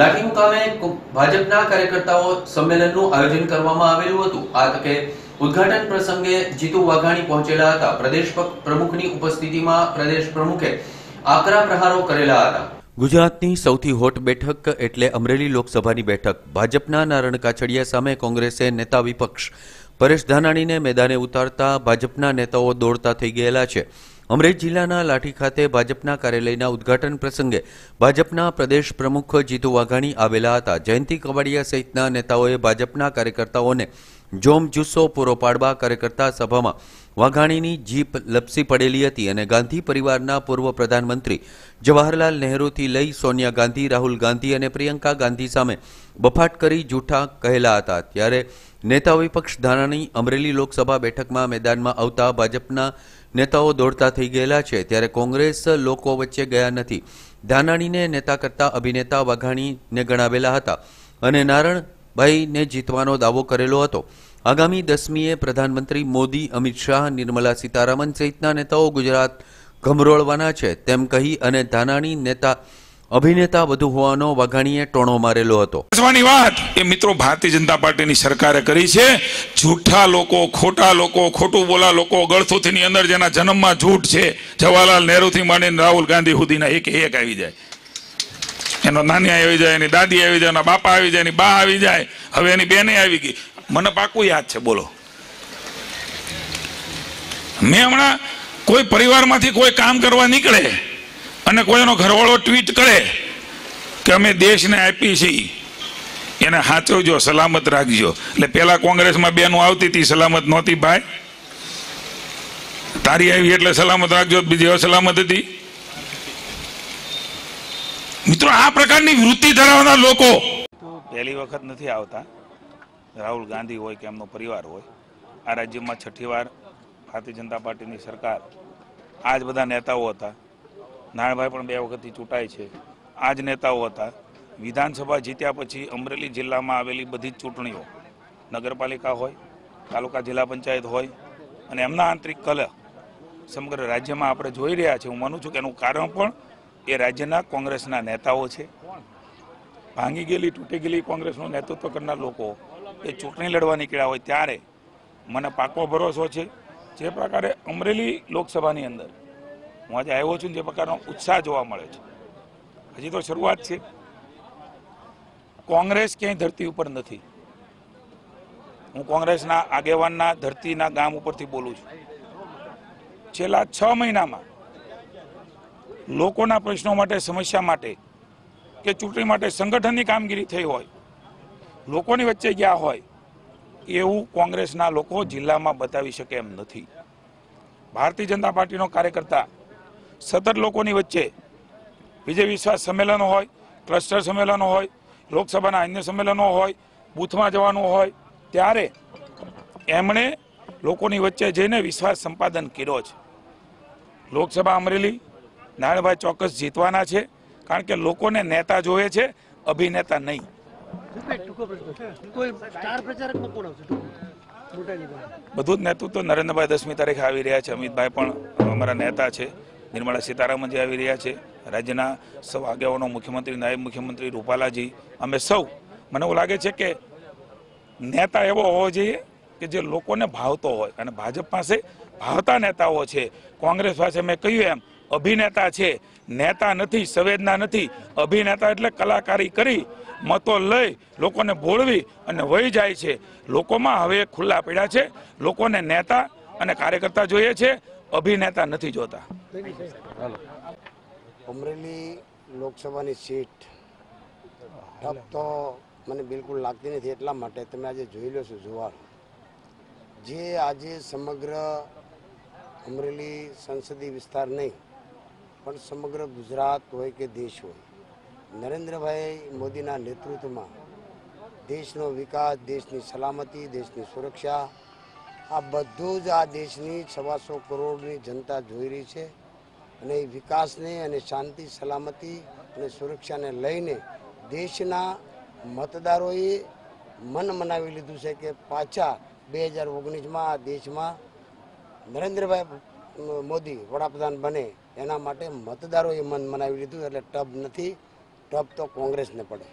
લાઠી મુકામે ભાજપના કાર્યકર્તાઓ સંમેલનનું આયોજન કરવામાં આવેલું હતું. આ તકે ઉદ્ઘાટન પ્રસંગે જીતુ વાઘાણી પહોંચેલા હતા. પ્રદેશ પ્રમુખની ઉપસ્થિતિમાં પ્રદેશ પ્રમુખે આકરા પ્રહારો કરેલા હતા. ગુજરાતની સૌથી હોટ બેઠક એટલે અમરેલી લોકસભાની બેઠક. ભાજપના નારણ કાછડિયા સામે કોંગ્રેસે નેતા વિપક્ષ. પરેશ ધાનાણીને મેદાને ઉતારતા ભાજપના નેતાઓ દોડતા થઈ ગયેલા છે. અમરેલી જિલ્લાના લાઠી ખાતે ભાજપના કાર્યાલયના ઉદ્ઘાટન પ્રસંગે ભાજપના પ્રદેશ પ્રમુખ જીતુ વાઘાણી આવેલા હતા. જયંતિ કવાડિયા સહિતના નેતાઓએ ભાજપના કાર્યકર્તાઓને જોમ જુસ્સો પૂરો પાડવા કાર્યકર્તા સભામાં વાઘાણીની જીપ લપસી પડેલી હતી અને ગાંધી પરિવારના પૂર્વ પ્રધાનમંત્રી જવાહરલાલ નહેરુથી લઈ સોનિયા ગાંધી, રાહુલ ગાંધી અને પ્રિયંકા ગાંધી સામે બફાટ કરી જૂઠા કહેલા હતા. ત્યારે નેતા વિપક્ષ ધાનાણી અમરેલી લોકસભા બેઠકમાં મેદાનમાં આવતા ભાજપના નેતાઓ દોડતા થઈ ગયેલા છે ત્યારે કોંગ્રેસ લોકો વચ્ચે ગયા નથી. ધાનાણીને નેતા કરતા અભિનેતા વાઘાણીને ગણાવેલા હતા અને નારણભાઈને જીતવાનો દાવો કરેલો હતો. આગામી દસમીએ પ્રધાનમંત્રી મોદી, અમિત શાહ, નિર્મલા સીતારામન સહિતના નેતાઓ ગુજરાત ગમરોળવાના છે તેમ કહી અને ધાનાણી નેતા અભિનેતા વધુ હોવાનો વાઘાણીએ ટોણો મારેલો હતો. હસવાની વાત. એ મિત્રો ભારતીય જનતા પાર્ટીની સરકારે કરી છે. જૂઠા લોકો, ખોટા લોકો, ખોટું બોલા લોકો ગળથુથીની અંદર જેના જન્મમાં જૂઠ છે. જવાહરલાલ નહેરુથી માંડીને રાહુલ ગાંધી સુધીના એક એક આવી જાય. એનો નાની આવી જાય, એની દાદી આવી જાય, એના બાપા આવી જાય, એની બા આવી જાય. હવે એની બેને આવી ગઈ. મને પાકું યાદ છે, બોલો. મેં હમણાં કોઈ પરિવારમાંથી કોઈ કામ કરવા નીકળે અને કોઈનો ઘરવાળો ટ્વીટ કરે કે અમે દેશને આપી છીએ, એને સાચવજો સલામત રાખજો. એટલે પેલા કોંગ્રેસમાં બેનું આવતી હતી, સલામત નહોતી ભાઈ. તારી આવી એટલે સલામત રાખજો બીજી અસલામત હતી. મિત્રો, આ પ્રકારની વૃત્તિ ધરાવનાર લોકો. પહેલી વખત નથી આવતા. રાહુલ ગાંધી હોય કે એમનો પરિવાર હોય, આ રાજ્યમાં છઠ્ઠી વાર ભારતીય જનતા પાર્ટીની સરકાર. આ બધા નેતાઓ હતા. નારાયણભાઈ પણ બે વખતથી ચૂંટાય છે. આ જ નેતાઓ હતા. વિધાનસભા જીત્યા પછી અમરેલી જિલ્લામાં આવેલી બધી જ ચૂંટણીઓ. નગરપાલિકા હોય, તાલુકા જિલ્લા પંચાયત હોય અને એમના આંતરિક કલહ સમગ્ર રાજ્યમાં આપણે જોઈ રહ્યા છીએ હું માનું છું કે એનું કારણ પણ એ રાજ્યના કોંગ્રેસના નેતાઓ છે. ભાંગી ગયેલી, તૂટી ગયેલી કોંગ્રેસનું નેતૃત્વ કરનાર લોકો એ ચૂંટણી લડવા નીકળ્યા હોય ત્યારે મને પાકો ભરોસો છે. જે પ્રકારે અમરેલી લોકસભાની અંદર હું આજે આવ્યો છું જે પ્રકારનો ઉત્સાહ જોવા મળે છે. હજી તો શરૂઆત છે. કોંગ્રેસ ક્યાંય ધરતી ઉપર નથી. હું કોંગ્રેસના આગેવાનના ધરતીના ગામ ઉપરથી બોલું છું. છેલ્લા છ મહિનામાં લોકોના પ્રશ્નો માટે, સમસ્યા માટે કે ચૂંટણી માટે સંગઠનની કામગીરી થઈ હોય, લોકોની વચ્ચે ગયા હોય, એવું કોંગ્રેસના લોકો જિલ્લામાં બતાવી શકે એમ નથી. ભારતીય જનતા પાર્ટીનો કાર્યકર્તા સતત લોકોની વચ્ચે વિજય વિશ્વાસ સંમેલનો હોય ક્લસ્ટર સંમેલનો હોય લોકસભાના અન્ય સંમેલનો હોય બૂથમાં જવાનું હોય ત્યારે એમણે લોકોની વચ્ચે જઈને વિશ્વાસ સંપાદન કર્યો છે. લોકસભા અમરેલી નારાયણભાઈ ચોક્કસ જીતવાના છે કારણ કે લોકોને નેતા જોવે છે અભિનેતા નહીં. બધું જ નેતૃત્વ નરેન્દ્રભાઈ દસમી તારીખે આવી રહ્યા છે અમિતભાઈ પણ અમારા નેતા છે. નિર્મલા સીતારામનજી આવી રહ્યા છે, રાજ્યના સૌ આગેવાનો, મુખ્યમંત્રી, નાયબ મુખ્યમંત્રી રૂપાલાજી, અમે સૌ, મને એવું લાગે છે કે નેતા એવો હોવો જોઈએ કે જે લોકોને ભાવતો હોય. અને ભાજપ પાસે ભાવતા નેતાઓ છે. કોંગ્રેસ પાસે મેં કહ્યું એમ, અભિનેતા છે. નેતા નથી, સંવેદના નથી. અભિનેતા એટલે કલાકારી કરી, મતો લઈ, લોકોને ભોળવી અને વહી જાય છે. લોકોમાં હવે ખુલ્લા પડ્યા છે. લોકોને નેતા અને કાર્યકર્તા જોઈએ છે. અભિનેતા નથી જોતા. અમરેલી લોકસભાની સીટ ટપ તો મને બિલકુલ લાગતી નથી એટલા માટે તમે આજે જોઈ લો છો જુવાર જે આજે સમગ્ર અમરેલી સંસદીય વિસ્તાર નહીં, પણ સમગ્ર ગુજરાત હોય કે દેશ હોય, નરેન્દ્રભાઈ મોદીના નેતૃત્વમાં દેશનો વિકાસ, દેશની સલામતી, દેશની સુરક્ષા, આ બધું જ આ દેશની સવાસો કરોડની જનતા જોઈ રહી છે. અને વિકાસને અને શાંતિ, સલામતી અને સુરક્ષાને લઈને દેશના મતદારોએ મન મનાવી લીધું છે કે પાછા બે હજાર ઓગણીસમાં આ દેશમાં નરેન્દ્રભાઈ મોદી વડાપ્રધાન બને એના માટે મતદારોએ મન મનાવી લીધું, એટલે ટબ નથી ટબ તો કોંગ્રેસને પડે.